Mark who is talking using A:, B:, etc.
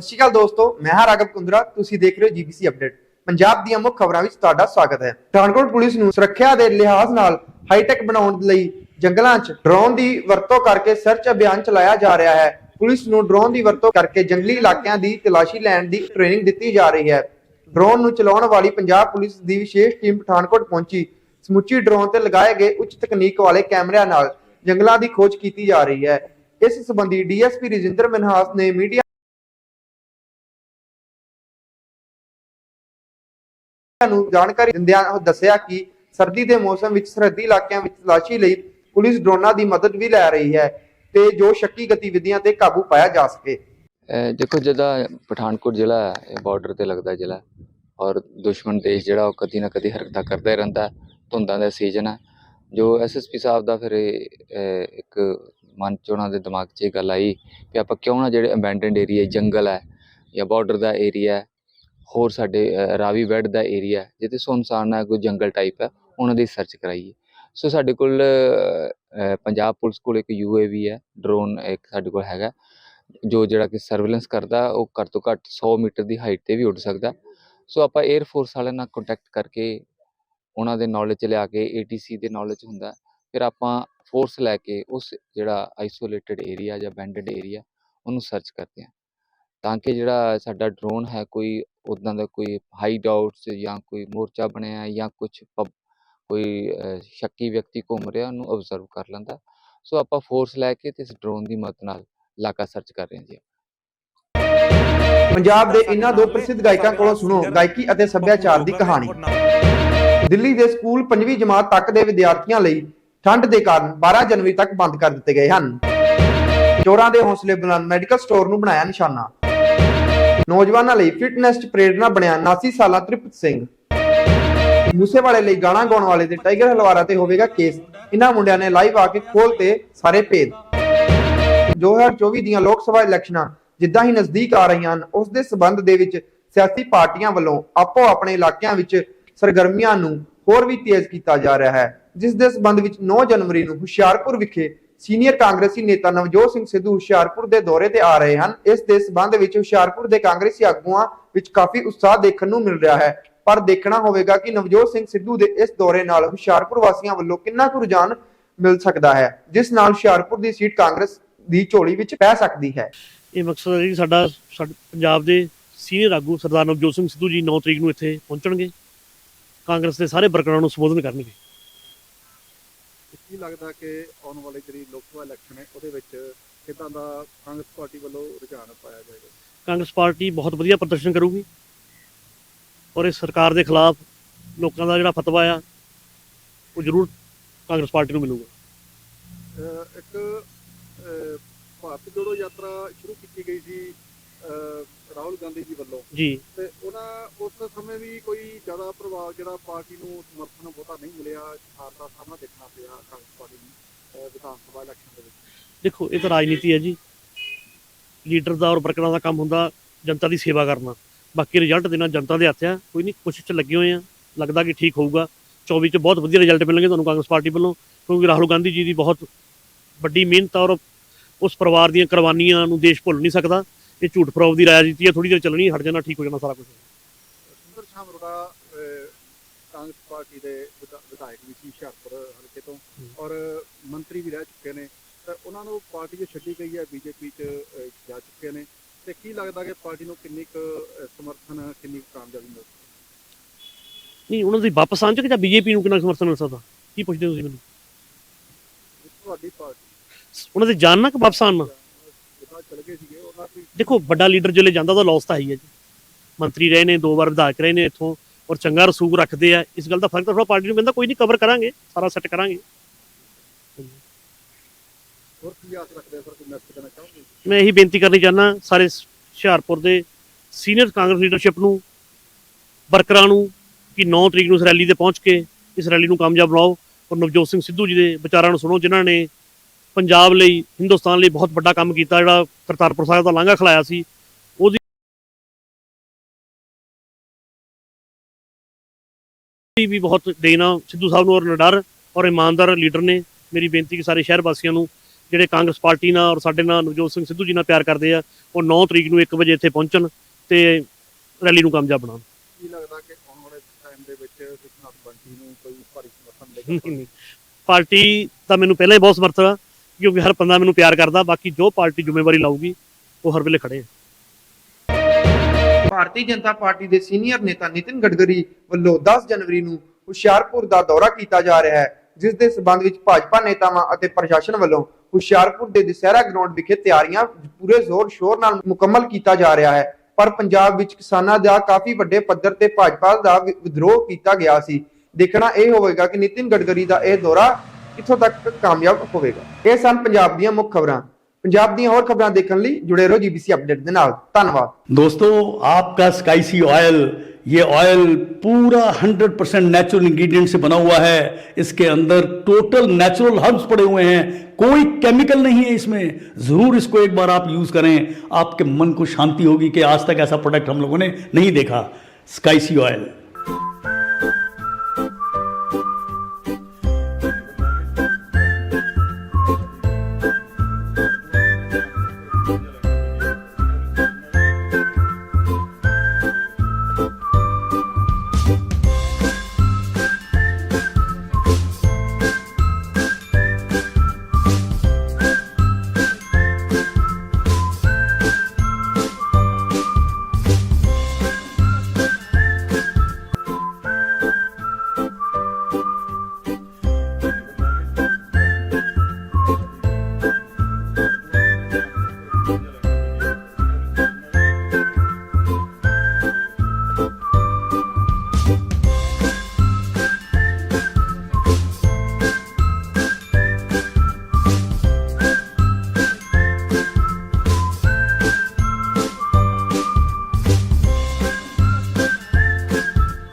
A: ਸਤਿ ਸ਼੍ਰੀ ਅਕਾਲ ਦੋਸਤੋ, ਮੈਂ ਹਾਂ ਰਾਘਵ ਕੁੰਦਰਾ, ਤੁਸੀਂ ਦੇਖ ਰਹੇ ਹੋ ਜੀਬੀਸੀ ਅਪਡੇਟ। ਪੰਜਾਬ ਦੀਆਂ ਮੁੱਖ ਖਬਰਾਂ ਵਿੱਚ ਤੁਹਾਡਾ ਸਵਾਗਤ ਹੈ। ਪਠਾਨਕੋਟ ਪੁਲਿਸ ਨੂੰ ਸੁਰੱਖਿਆ ਦੇ ਲਿਹਾਜ਼ ਨਾਲ ਹਾਈਟੈਕ ਬਣਾਉਣ ਲਈ ਜੰਗਲਾਂ 'ਚ ਡਰੋਨ ਦੀ ਵਰਤੋਂ ਕਰਕੇ ਸਰਚ ਅਭਿਆਨ ਚਲਾਇਆ ਜਾ ਰਿਹਾ ਹੈ। ਪੁਲਿਸ ਨੂੰ ਡਰੋਨ ਦੀ ਵਰਤੋਂ ਕਰਕੇ ਜੰਗਲੀ ਇਲਾਕਿਆਂ ਦੀ ਤਲਾਸ਼ੀ ਲੈਣ ਦੀ ਟ੍ਰੇਨਿੰਗ ਦਿੱਤੀ ਜਾ ਰਹੀ ਹੈ। ਡਰੋਨ ਨੂੰ ਚਲਾਉਣ ਵਾਲੀ ਪੰਜਾਬ ਪੁਲਿਸ ਦੀ ਵਿਸ਼ੇਸ਼ ਟੀਮ ਪਠਾਨਕੋਟ ਪਹੁੰਚੀ। ਸਮੁੱਚੀ ਡਰੋਨ ਤੇ ਲਗਾਏ ਗਏ ਉੱਚ ਤਕਨੀਕ ਵਾਲੇ ਕੈਮਰਿਆਂ ਨਾਲ ਜੰਗਲਾਂ ਦੀ ਖੋਜ ਕੀਤੀ ਜਾ ਰਹੀ ਹੈ। ਇਸ ਸੰਬੰਧੀ ਡੀਐਸਪੀ ਰਜਿੰਦਰ ਮਨਹਾਸ ਨੇ ਮੀਡੀਆ ਨੂੰ ਜਾਣਕਾਰੀ ਦਿੰਦਿਆਂ ਦੱਸਿਆ ਕਿ ਸਰਦੀ ਦੇ ਮੌਸਮ ਵਿੱਚ ਸਰਹੱਦੀ ਇਲਾਕਿਆਂ ਵਿੱਚ ਤਲਾਸ਼ੀ ਲਈ ਪੁਲਿਸ ਡਰੋਨਾਂ ਦੀ ਮਦਦ ਵੀ ਲੈ ਰਹੀ ਹੈ ਤੇ ਜੋ ਸ਼ੱਕੀ ਗਤੀਵਿਧੀਆਂ ਤੇ ਕਾਬੂ ਪਾਇਆ ਜਾ ਸਕੇ।
B: ਦੇਖੋ ਜਿੱਦਾਂ ਪਠਾਨਕੋਟ ਜ਼ਿਲ੍ਹਾ ਹੈ, ਇਹ ਬਾਰਡਰ ਤੇ ਲੱਗਦਾ ਜ਼ਿਲ੍ਹਾ ਔਰ ਦੁਸ਼ਮਣ ਦੇਸ਼ ਜਿਹੜਾ ਉਹ ਕਦੀ ਨਾ ਕਦੀ ਹਰਕਤਾਂ ਕਰਦਾ ਰਹਿੰਦਾ ਧੁੰਦਾਂ ਦਾ ਸੀਜ਼ਨ ਹੈ। ਜੋ ਐਸਐਸਪੀ ਸਾਹਿਬ ਦਾ ਫਿਰ ਇੱਕ ਮਨ ਚ ਉਹਨਾਂ ਦੇ ਦਿਮਾਗ 'ਚ ਇਹ ਗੱਲ ਆਈ ਕਿ ਆਪਾਂ ਕਿਉਂ ਨਾ ਜਿਹੜੇ ਅਬੈਂਡਨਡ ਏਰੀਆ ਜੰਗਲ ਹੈ ਜਾਂ ਬਾਰਡਰ ਦਾ ਏਰੀਆ ਹੋਰ ਸਾਡੇ ਰਾਵੀ ਬੈਡ ਦਾ ਏਰੀਆ ਜਿੱਥੇ ਸੁਨਸਾਨ ਹੈ ਕੋਈ ਜੰਗਲ ਟਾਈਪ ਹੈ, ਉਹਨਾਂ ਦੀ ਸਰਚ ਕਰਾਈਏ। ਸੋ ਸਾਡੇ ਕੋਲ ਪੰਜਾਬ ਪੁਲਿਸ ਕੋਲ ਇੱਕ ਯੂਏਵੀ ਹੈ ਡਰੋਨ ਇੱਕ ਸਾਡੇ ਕੋਲ ਹੈਗਾ। ਜੋ ਜਿਹੜਾ ਕਿ ਸਰਵੇਲੈਂਸ ਕਰਦਾ, ਉਹ ਘੱਟ ਤੋਂ ਘੱਟ 100 ਮੀਟਰ ਦੀ ਹਾਈਟ ਤੇ ਵੀ ਉੱਡ ਸਕਦਾ। ਸੋ ਆਪਾਂ 에ਅਰ ਫੋਰਸ ਵਾਲਿਆਂ ਨਾਲ ਕੰਟੈਕਟ ਕਰਕੇ, ਉਹਨਾਂ ਦੇ ਨੌਲੇਜ ਚ ਲਿਆ ਕੇ ਏਟੀਸੀ ਦੇ ਨੌਲੇਜ ਹੁੰਦਾ ਫਿਰ ਆਪਾਂ ਫੋਰਸ ਲੈ ਕੇ, ਉਸ ਜਿਹੜਾ ਆਈਸੋਲੇਟਡ ਏਰੀਆ ਜਾਂ ਬੈਂਡਡ ਏਰੀਆ ਉਹਨੂੰ ਸਰਚ ਕਰਦੇ ਹਾਂ। ਤਾਂ ਕਿ ਜਿਹੜਾ ਸਾਡਾ ਡਰੋਨ ਹੈ ਕੋਈ ਉਦਾਂ ਦਾ ਕੋਈ ਹਾਈਡ ਆਊਟਸ ਜਾਂ ਕੋਈ ਮੋਰਚਾ ਬਣਿਆ ਹੈ ਜਾਂ ਕੁਝ ਕੋਈ ਸ਼ੱਕੀ ਵਿਅਕਤੀ ਘੁੰਮ ਰਿਹਾ ਉਹਨੂੰ ਆਬਜ਼ਰਵ ਕਰ ਲੈਂਦਾ। ਸੋ ਆਪਾਂ ਫੋਰਸ ਲੈ ਕੇ ਤੇ ਇਸ ਡਰੋਨ ਦੀ ਮਦਦ ਨਾਲ ਇਲਾਕਾ ਸਰਚ ਕਰ ਰਹੇ ਹਾਂ ਜੀ
A: ਪੰਜਾਬ ਦੇ ਇਹਨਾਂ ਦੋ ਪ੍ਰਸਿੱਧ ਗਾਇਕਾਂ ਕੋਲੋਂ ਸੁਣੋ ਗਾਇਕੀ ਅਤੇ ਸੱਭਿਆਚਾਰ ਦੀ ਕਹਾਣੀ। ਦਿੱਲੀ ਦੇ ਸਕੂਲ 5ਵੀਂ ਜਮਾਤ ਤੱਕ ਦੇ ਵਿਦਿਆਰਥੀਆਂ ਲਈ ਠੰਡ ਦੇ ਕਾਰਨ 12 ਜਨਵਰੀ ਤੱਕ ਬੰਦ ਕਰ ਦਿੱਤੇ ਗਏ ਹਨ। ਚੋਰਾਂ ਦੇ ਹੌਸਲੇ ਬੁਲੰਦ ਮੈਡੀਕਲ ਸਟੋਰ ਨੂੰ ਬਣਾਇਆ ਨਿਸ਼ਾਨਾ। ਨੌਜਵਾਨਾਂ ਲਈ ਫਿਟਨੈਸ 'ਚ ਪ੍ਰੇਰਣਾ ਬਣਿਆ 79 ਸਾਲਾ ਤ੍ਰਿਪਤ ਸਿੰਘ। ਮੂਸੇਵਾਲੇ ਲਈ ਗਾਣਾ ਗਾਉਣ ਵਾਲੇ ਤੇ ਟਾਈਗਰ ਹਲਵਾਰਾ ਤੇ ਹੋਵੇਗਾ ਕੇਸ। ਇਹਨਾਂ ਮੁੰਡਿਆਂ ਨੇ ਲਾਈਵ ਆ ਕੇ ਖੋਲ ਤੇ ਸਾਰੇ ਭੇਦ। 2024 ਦੀਆਂ ਲੋਕ ਸਭਾ ਇਲੈਕਸ਼ਨਾਂ ਜਿੱਦਾਂ ਹੀ ਨਜ਼ਦੀਕ ਆ ਰਹੀਆਂ ਹਨ, ਉਸ ਦੇ ਸਬੰਧ ਦੇ ਵਿੱਚ ਸਿਆਸੀ ਪਾਰਟੀਆਂ ਵੱਲੋਂ ਆਪੋ ਆਪਣੇ ਇਲਾਕਿਆਂ ਵਿੱਚ ਸਰਗਰਮੀਆਂ ਨੂੰ ਹੋਰ ਵੀ ਤੇਜ਼ ਕੀਤਾ ਜਾ ਰਿਹਾ ਹੈ, ਜਿਸ ਦੇ ਸਬੰਧ ਵਿੱਚ 9 ਜਨਵਰੀ ਨੂੰ ਹੁਸ਼ਿਆਰਪੁਰ ਵਿਖੇ ਸੀਨੀਅਰ ਕਾਂਗਰਸੀ ਨੇਤਾ ਨਵਜੋਤ ਸਿੰਘ ਸਿੱਧੂ ਹੁਸ਼ਿਆਰਪੁਰ ਦੇ ਦੌਰੇ ਤੇ ਆ ਰਹੇ ਹਨ। ਇਸ ਦੇ ਸਬੰਧ ਵਿੱਚ ਹੁਸ਼ਿਆਰਪੁਰ ਦੇ ਕਾਂਗਰਸੀ ਆਗੂਆਂ ਵਿੱਚ ਕਾਫੀ ਉਤਸ਼ਾਹ ਦੇਖਣ ਨੂੰ ਮਿਲ ਰਿਹਾ ਹੈ। ਪਰ ਦੇਖਣਾ ਹੋਵੇਗਾ ਕਿ ਨਵਜੋਤ ਸਿੰਘ ਸਿੱਧੂ ਦੇ ਇਸ ਦੌਰੇ ਨਾਲ ਹੁਸ਼ਿਆਰਪੁਰ ਵਾਸੀਆਂ ਵੱਲੋਂ ਕਿੰਨਾ ਕੁ ਰੁਝਾਨ ਮਿਲ ਸਕਦਾ ਹੈ, ਜਿਸ ਨਾਲ ਹੁਸ਼ਿਆਰਪੁਰ ਦੀ ਸੀਟ ਕਾਂਗਰਸ ਦੀ ਝੋਲੀ ਵਿੱਚ ਪੈ ਸਕਦੀ ਹੈ।
C: ਇਹ ਮਕਸਦ ਹੈ ਕਿ ਸਾਡਾ ਪੰਜਾਬ ਦੇ ਸੀਨੀਅਰ ਆਗੂ ਸਰਦਾਰ ਨਵਜੋਤ ਸਿੰਘ ਸਿੱਧੂ ਜੀ 9 ਤਰੀਕ ਨੂੰ ਇੱਥੇ ਪਹੁੰਚਣਗੇ। ਕਾਂਗਰਸ ਦੇ ਸਾਰੇ ਵਰਕਰਾਂ ਨੂੰ ਸੰਬੋਧਨ ਕਰਨਗੇ।
D: ਕੀ ਲੱਗਦਾ ਕਿ ਆਉਣ ਵਾਲੀ ਜਿਹੜੀ ਲੋਕ ਸਭਾ ਇਲੈਕਸ਼ਨ ਹੈ ਉਹਦੇ ਵਿੱਚ ਕਿਦਾਂ ਦਾ ਕਾਂਗਰਸ ਪਾਰਟੀ ਵੱਲੋਂ ਰੁਝਾਨ ਪਾਇਆ ਜਾਏਗਾ?
C: ਕਾਂਗਰਸ ਪਾਰਟੀ ਬਹੁਤ ਵਧੀਆ ਪ੍ਰਦਰਸ਼ਨ ਕਰੂਗੀ ਔਰ ਇਸ ਸਰਕਾਰ ਦੇ ਖਿਲਾਫ ਲੋਕਾਂ ਦਾ ਜਿਹੜਾ ਫਤਵਾ ਆ ਉਹ ਜ਼ਰੂਰ ਕਾਂਗਰਸ ਪਾਰਟੀ ਨੂੰ ਮਿਲੂਗਾ।
D: ਇੱਕ ਭਾਰਤ ਜੋੜੋ ਯਾਤਰਾ ਸ਼ੁਰੂ ਕੀਤੀ ਗਈ ਸੀ ਰਾਹੁਲ ਗਾਂਧੀ ਜੀ ਵੱਲੋਂ।
C: ਜੀ।
D: ਤੇ ਉਹਨਾਂ ਉਸ ਸਮੇਂ ਵੀ ਕੋਈ ਜ਼ਿਆਦਾ ਪ੍ਰਭਾਵ ਜਿਹੜਾ ਪਾਰਟੀ ਨੂੰ ਸਮਰਥਨ ਬਹੁਤਾ ਨਹੀਂ ਮਿਲਿਆ ਹਾਰ ਦਾ ਸਾਹਮਣਾ ਦੇਖਣਾ ਪਿਆ ਕਾਂਗਰਸ ਪਾਰਟੀ ਨੂੰ ਵਿਧਾਨ ਸਭਾ ਇਲੈਕਸ਼ਨ ਦੇ ਵਿੱਚ।
C: ਦੇਖੋ ਇਹ ਤਾਂ ਰਾਜਨੀਤੀ ਹੈ ਜੀ। ਲੀਡਰ ਦਾ ਔਰ ਵਰਕਰਾਂ ਦਾ ਕੰਮ ਹੁੰਦਾ ਜਨਤਾ ਦੀ ਸੇਵਾ ਕਰਨਾ। ਬਾਕੀ ਰਿਜ਼ਲਟ ਦੇਣਾ ਜਨਤਾ ਦੇ ਹੱਥ ਆ। ਕੋਈ ਨਹੀਂ ਕੋਸ਼ਿਸ਼ 'ਚ ਲੱਗੇ ਹੋਏ ਆ। ਲੱਗਦਾ ਕਿ ਠੀਕ ਹੋਊਗਾ। 24 ਚ ਬਹੁਤ ਵਧੀਆ ਰਿਜ਼ਲਟ ਮਿਲਣਗੇ ਤੁਹਾਨੂੰ ਕਾਂਗਰਸ ਪਾਰਟੀ ਵੱਲੋਂ। ਕਿਉਂਕਿ ਰਾਹੁਲ ਗਾਂਧੀ ਜੀ ਦੀ ਬਹੁਤ ਵੱਡੀ ਮਿਹਨਤ ਔਰ ਉਸ ਪਰਿਵਾਰ ਦੀਆਂ ਕੁਰਬਾਨੀਆਂ ਨੂੰ ਦੇਸ਼ ਭੁੱਲ ਨਹੀਂ ਸਕਦਾ। ਇਹ ਝੂਠ ਫਰੋਬ ਦੀ ਰਾਜਨੀਤੀ ਹੈ ਥੋੜੀ ਦੇਰ ਚੱਲਣੀ ਹਟ ਜਾਣਾ ਠੀਕ ਹੋ ਜਾਣਾ ਸਾਰਾ ਕੁਝ
D: ਸੁੰਦਰ ਸ਼ਾਮ ਅਰੋੜਾ ਅਹ, ਕਾਂਗਰਸ ਪਾਰਟੀ ਦੇ ਵਿਧਾ- ਵਿਧਾਇਕ ਵੀ ਸੀ ਹੁਸ਼ਿਆਰਪੁਰ ਹਲਕੇ ਤੋਂ ਔਰ ਮੰਤਰੀ ਵੀ ਰਹਿ ਚੁੱਕੇ ਨੇ। ਤੇ ਉਹਨਾਂ ਨੂੰ ਪਾਰਟੀ ਜੋ ਛੱਡੀ ਗਈ ਹੈ ਬੀਜੇਪੀ ਚ ਅਹ, ਜਾ ਚੁੱਕੇ ਨੇ। ਤੇ ਕੀ ਲੱਗਦਾ ਕਿ ਪਾਰਟੀ ਨੂੰ ਕਿੰਨੀ ਕੁ ਅਹ, ਸਮਰਥਨ ਕਿੰਨੀ ਕੁ ਕਾਮਯਾਬੀ ਮਿਲ ਸਕਦੀ
C: ਨਹੀਂ ਉਹਨਾਂ ਦੀ ਵਾਪਸ ਆਉਣ ਚ ਕਿ ਜਾਂ ਬੀਜੇਪੀ ਨੂੰ ਕਿੰਨਾ ਸਮਰਥਨ ਮਿਲ ਸਕਦਾ? ਕੀ ਪੁੱਛਦੇ ਹੋ ਤੁਸੀਂ ਮੈਨੂੰ?
D: ਤੁਹਾਡੀ ਪਾਰਟੀ।
C: ਉਹਨਾਂ ਦੇ ਜਾਣ ਨਾ ਕਿ ਵਾਪਸ ਆਉਣ
D: ਚਲੇ ਗਏ ਸੀਗੇ ਉਹਨਾਂ ਦੀ
C: ਦੇਖੋ ਵੱਡਾ ਲੀਡਰ ਜਿਹੜੇ ਜਾਂਦਾ ਤਾਂ ਲੌਸ ਤਾਂ ਹੈ ਹੀ ਹੈ ਜੀ। ਮੰਤਰੀ ਰਹੇ ਨੇ ਦੋ ਵਾਰ ਵਿਧਾਇਕ ਰਹੇ ਨੇ ਇੱਥੋਂ ਔਰ ਚੰਗਾ ਰਸੂਖ ਰੱਖਦੇ ਆ। ਇਸ ਗੱਲ ਦਾ ਫ਼ਰਕ ਤਾਂ ਥੋੜਾ ਪਾਰਟੀ ਨੂੰ ਪੈਂਦਾ ਕੋਈ ਨਹੀਂ ਕਵਰ ਕਰਾਂਗੇ ਸਾਰਾ ਸੈੱਟ ਕਰਾਂਗੇ।
D: ਹੋਰ ਕੀ ਆਸ ਰੱਖਦੇ ਆ ਸਰ ਕੋਈ ਮੈਸੇਜ ਦੇਣਾ ਚਾਹੋਗੇ?
C: ਮੈਂ ਇਹੀ ਬੇਨਤੀ ਕਰਨੀ ਚਾਹੁੰਦਾ ਸਾਰੇ ਹੁਸ਼ਿਆਰਪੁਰ ਦੇ ਸੀਨੀਅਰ ਕਾਂਗਰਸ ਲੀਡਰਸ਼ਿਪ ਨੂੰ ਵਰਕਰਾਂ ਨੂੰ ਕਿ 9 ਤਰੀਕ ਨੂੰ ਇਸ ਰੈਲੀ ਤੇ ਪਹੁੰਚ ਕੇ ਇਸ ਰੈਲੀ ਨੂੰ ਕਾਮਯਾਬ ਬਣਾਓ। ਔਰ ਨਵਜੋਤ ਸਿੰਘ ਸਿੱਧੂ ਜੀ ਦੇ ਵਿਚਾਰਾਂ ਨੂੰ ਸੁਣੋ ਜਿਨ੍ਹਾਂ ਨੇ ਪੰਜਾਬ ਲਈ ਹਿੰਦੁਸਤਾਨ ਲਈ ਬਹੁਤ ਵੱਡਾ ਕੰਮ ਕੀਤਾ ਜਿਹੜਾ ਕਰਤਾਰਪੁਰ ਸਾਹਿਬ ਦਾ ਲਾਂਘਾ ਖਲਾਇਆ ਸੀ। ਉਹਦੀ ਵੀ ਬਹੁਤ ਦੇਣਾ ਸਿੱਧੂ ਸਾਹਿਬ ਨੂੰ ਔਰ ਨਿਡਰ ਔਰ ਇਮਾਨਦਾਰ ਲੀਡਰ ਨੇ ਮੇਰੀ ਬੇਨਤੀ ਕਿ ਸਾਰੇ ਸ਼ਹਿਰ ਵਾਸੀਆਂ ਨੂੰ ਜਿਹੜੇ ਕਾਂਗਰਸ ਪਾਰਟੀ ਨਾਲ ਔਰ ਸਾਡੇ ਨਾਲ ਨਵਜੋਤ ਸਿੰਘ ਸਿੱਧੂ ਜੀ ਨਾਲ ਪਿਆਰ ਕਰਦੇ ਆ ਉਹ 9 ਤਰੀਕ ਨੂੰ 1 ਵਜੇ ਇੱਥੇ ਪਹੁੰਚਣ ਤੇ ਰੈਲੀ ਨੂੰ ਕਾਮਯਾਬ ਬਣਾਉਣ।
D: ਕੀ ਲੱਗਦਾ ਕਿ ਆਉਣ ਵਾਲੇ ਟਾਈਮ ਦੇ ਵਿੱਚ ਵਿਸ਼ਵਨਾਥ ਬੰਟੀ ਨੂੰ ਕੋਈ ਭਾਰੀ ਸਮਰਥਨ
C: ਨਹੀਂ,
D: ਮਿਲੇਗਾ
C: ਨਹੀਂ। ਪਾਰਟੀ ਤਾਂ ਮੈਨੂੰ ਪਹਿਲਾਂ ਹੀ ਬਹੁਤ ਸਮਰਥਨ ਆ ਕਿਉਂਕਿ ਹਰ ਬੰਦਾ ਮੈਨੂੰ ਪਿਆਰ ਕਰਦਾ, ਬਾਕੀ ਜੋ ਪਾਰਟੀ ਜ਼ਿੰਮੇਵਾਰੀ ਲਾਊਗੀ, ਉਹ ਹਰ ਵੇਲੇ ਖੜੇ ਆ।
A: ਭਾਰਤੀ ਜਨਤਾ ਪਾਰਟੀ ਦੇ ਸੀਨੀਅਰ ਨੇਤਾ ਨਿਤਿਨ ਗਡਕਰੀ ਵੱਲੋਂ 10 ਜਨਵਰੀ ਨੂੰ ਹੁਸ਼ਿਆਰਪੁਰ ਦਾ ਦੌਰਾ ਕੀਤਾ ਜਾ ਰਿਹਾ ਹੈ, ਜਿਸ ਦੇ ਸਬੰਧ ਵਿੱਚ ਭਾਜਪਾ ਨੇਤਾਵਾਂ ਅਤੇ ਪ੍ਰਸ਼ਾਸਨ ਵੱਲੋਂ ਹੁਸ਼ਿਆਰਪੁਰ ਦੇ ਦਸਹਿਰਾ ਗਰਾਊਂਡ ਵਿਖੇ ਤਿਆਰੀਆਂ ਪੂਰੇ ਜ਼ੋਰ ਸ਼ੋਰ ਨਾਲ ਮੁਕੰਮਲ ਕੀਤਾ ਜਾ ਰਿਹਾ ਹੈ। ਪਰ ਪੰਜਾਬ ਵਿੱਚ ਕਿਸਾਨਾਂ ਦਾ ਕਾਫੀ ਵੱਡੇ ਪੱਧਰ ਤੇ ਭਾਜਪਾ ਦਾ ਵਿਦਰੋਹ ਕੀਤਾ ਗਿਆ ਸੀ। ਦੇਖਣਾ ਇਹ ਹੋਵੇਗਾ ਕਿ ਨਿਤਿਨ ਗਡਕਰੀ ਦਾ ਇਹ ਦੌਰਾ ਕਿੱਥੋਂ ਤੱਕ ਕਾਮਯਾਬ ਹੋਵੇਗਾ ਇਹ ਸਨ ਪੰਜਾਬ ਦੀਆਂ ਮੁੱਖ ਖਬਰਾਂ ਪੰਜਾਬ ਦੀਆਂ ਹੋਰ ਖਬਰਾਂ ਦੇਖਣ ਲਈ ਜੁੜੇ ਰਹੋ ਜੀਬੀਸੀ ਅਪਡੇਟ ਦੇ ਨਾਲ ਧੰਨਵਾਦ
E: दोस्तों आपका स्काई सी ऑयल ये ऑयल पूरा 100% नेचुरल इंग्रेडिएंट से बना हुआ है इसके अंदर टोटल नेचुरल हर्ब्स पड़े हुए हैं कोई केमिकल नहीं है इसमें जरूर इसको एक बार आप यूज करें आपके मन को शांति होगी कि आज तक ऐसा प्रोडक्ट हम लोगों ने नहीं देखा स्काई सी ऑयल